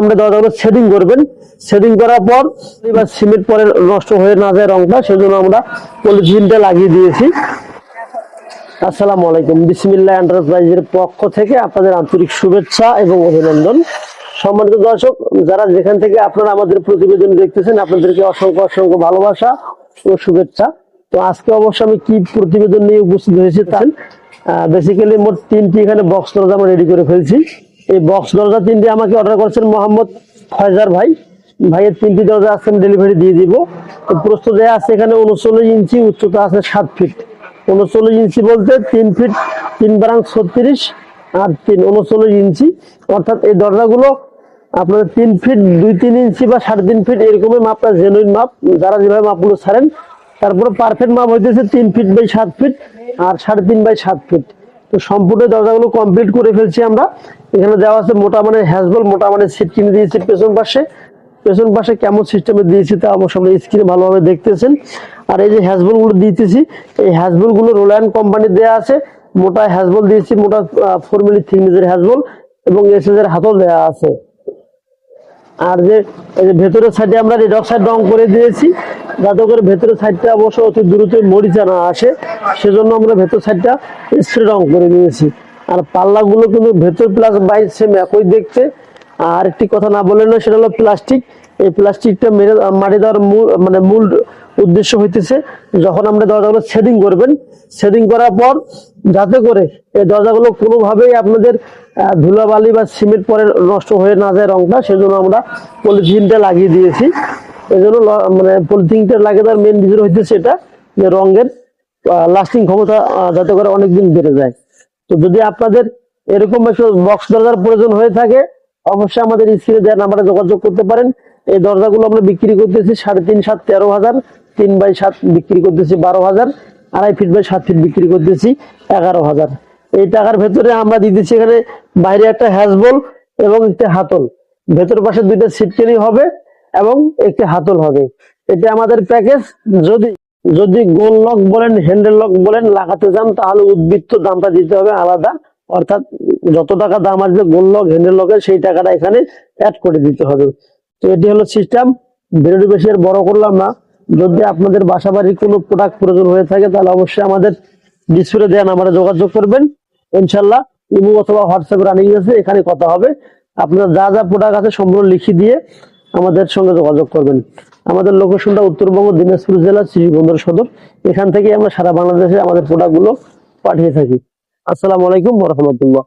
আমরা দরজাগুলো সেটিং করবেন। সেটিং করার পর এবার সিমেন্ট পরে নষ্ট হয়ে না যায় রংটা, সেজন্য আমরা পলিথিনটা লাগিয়ে দিয়েছি। আসসালামু আলাইকুম। বিসমিল্লাহ এন্টারপ্রাইজের পক্ষ থেকে আপনাদের আন্তরিক শুভেচ্ছা এবং অভিনন্দন। সম্মানিত দর্শক, যারা যেখান থেকে আপনারা আমাদের প্রতিবেদন দেখতেছেন, আপনাদেরকে অসংখ্য অসংখ্য ভালোবাসা ও শুভেচ্ছা। তো আজকে অবশ্য আমি কি প্রতিবেদন নিয়ে উপস্থিত হয়েছি তার বেসিক্যালি মোট তিনটি এখানে বক্স আমরা রেডি করে ফেলছি। এই বক্স দরজা তিনটি আমাকে অর্ডার করেছেন মোহাম্মদ ফয়জার ভাই। ভাইয়ের তিনটি দরজা আজকে আমি ডেলিভারি দিয়ে দিব। তো প্রস্ত দেওয়া আছে এখানে উনচল্লিশ ইঞ্চি, উচ্চতা আছে সাত ফিট উনচল্লিশ ইঞ্চি বলতে তিন ফিট তিন বারাং ছত্রিশ আর তিন, উনচল্লিশ ইঞ্চি। অর্থাৎ এই দরজাগুলো আপনার তিন ফিট দুই তিন ইঞ্চি বা সাড়ে তিন ফিট এরকমই মাপটা জেনুইন মাপ। যারা যেভাবে মাপগুলো ছাড়েন, তারপরে পারফেক্ট মাপ হইতেছে তিন ফিট বাই সাত ফিট আর সাড়ে তিন বাই সাত ফিট তো সম্পূর্ণ দরজাগুলো কমপ্লিট করে ফেলছি আমরা। এখানে দেওয়া আছে মোটা মানে হ্যাজবল মোটা মানে সিট কিনে দিয়েছি পেছন পাশে। পেছন পাশে কেমন সিস্টেমে দিয়েছি তা অবশ্য আমরা স্ক্রিনে ভালোভাবে দেখতেছেন। আর এই যে হ্যাজবলগুলো দিতেছি, এই হ্যাজবলগুলো রোলায়ন কোম্পানি দেওয়া আছে। মোটা হ্যাজবল দিয়েছি, মোটা ফোর মিলি থিকনেসের হ্যাজবল এবং এসএস এর হাতল দেওয়া আছে। আর যে, এই যে ভেতরের সাইডে আমরা রেড অক্সাইড রং করে দিয়েছি। যাতে করে ভেতরের সাইডটা অবশ্য অতি দ্রুত মরিচা না আসে। সেজন্য আমরা ভেতর সাইডটা স্প্রে রং করে নিয়েছি। আর পাল্লাগুলো কিন্তু ভেতর প্লাস বাইর সেম একই দেখতে। আর একটি কথা না বলে না সেটা হলো প্লাস্টিক এই প্লাস্টিকটা মেরে, মাটি দেওয়ার মূল মানে মূল উদ্দেশ্য হইতেছে যখন আমরা দরজাগুলো সেটিং করবেন। সেটিং করার পর যাতে করে এই দরজাগুলো কোনোভাবেই আপনাদের ধুলাবালি বা সিমেন্ট পরে নষ্ট হয়ে না যায় রংটা, সেজন্য আমরা পলিথিনটা লাগিয়ে দিয়েছি। এই জন্য মানে পলিথিনটা লাগিয়ে দেওয়ার মেন রিজন হইতেছে এটা যে রঙের লাস্টিং ক্ষমতা যাতে করে অনেকদিন বেড়ে যায়। তো যদি আপনাদের এরকম বক্স দরজার প্রয়োজন হয়ে থাকে, অবশ্যই আমাদের স্ক্রিনে দেওয়ার নাম্বারে যোগাযোগ করতে পারেন। এই দরজাগুলো আমরা বিক্রি করতেছি সাড়ে তিন সাত, তেরো হাজার, তিন বাই সাত বিক্রি করতেছি বারো হাজার, আড়াই ফিট বাই সাত ফিট বিক্রি করতেছি এগারো হাজার। এই টাকার ভেতরে আমরা দিতেছি এখানে বাইরে একটা হ্যাজবল এবং একটি হাতল। ভেতর পাশে দুইটা সিটকেনি হবে এবং একটি হাতল হবে। এটা আমাদের প্যাকেজ যদি যদি গোল লক বলেন হ্যান্ডেল লক বলেন, লাগাতে চান তাহলে উদ্বৃত্ত দামটা দিতে হবে আলাদা। অর্থাৎ যত টাকা দাম আসবে, গোল লক হ্যান্ডেল লকের, সেই টাকাটা এখানে অ্যাড করে দিতে হবে। তো এটি হলো সিস্টেম ভিডিওটি বেশি আর বড় করলাম না। যদি আপনাদের বাসা বাড়ির কোনো প্রোডাক্ট প্রয়োজন হয়ে থাকে, তাহলে অবশ্যই আমাদের ডিসপ্লে দেওয়া নাম্বারে যোগাযোগ করবেন। ইনশাল্লাহ ইমো অথবা হোয়াটসঅ্যাপে রানিং আছে, এখানে কথা হবে। আপনার যা যা প্রোডাক্ট আছে, সম্পূর্ণ লিখে দিয়ে আমাদের সঙ্গে যোগাযোগ করবেন। আমাদের লোকেশনটা উত্তরবঙ্গ, দিনাজপুর জেলা শ্রীবন্দর সদর। এখান থেকে আমরা সারা বাংলাদেশে আমাদের প্রোডাক্টগুলো পাঠিয়ে থাকি। আসসালামু আলাইকুম রহমতুল্লাহ।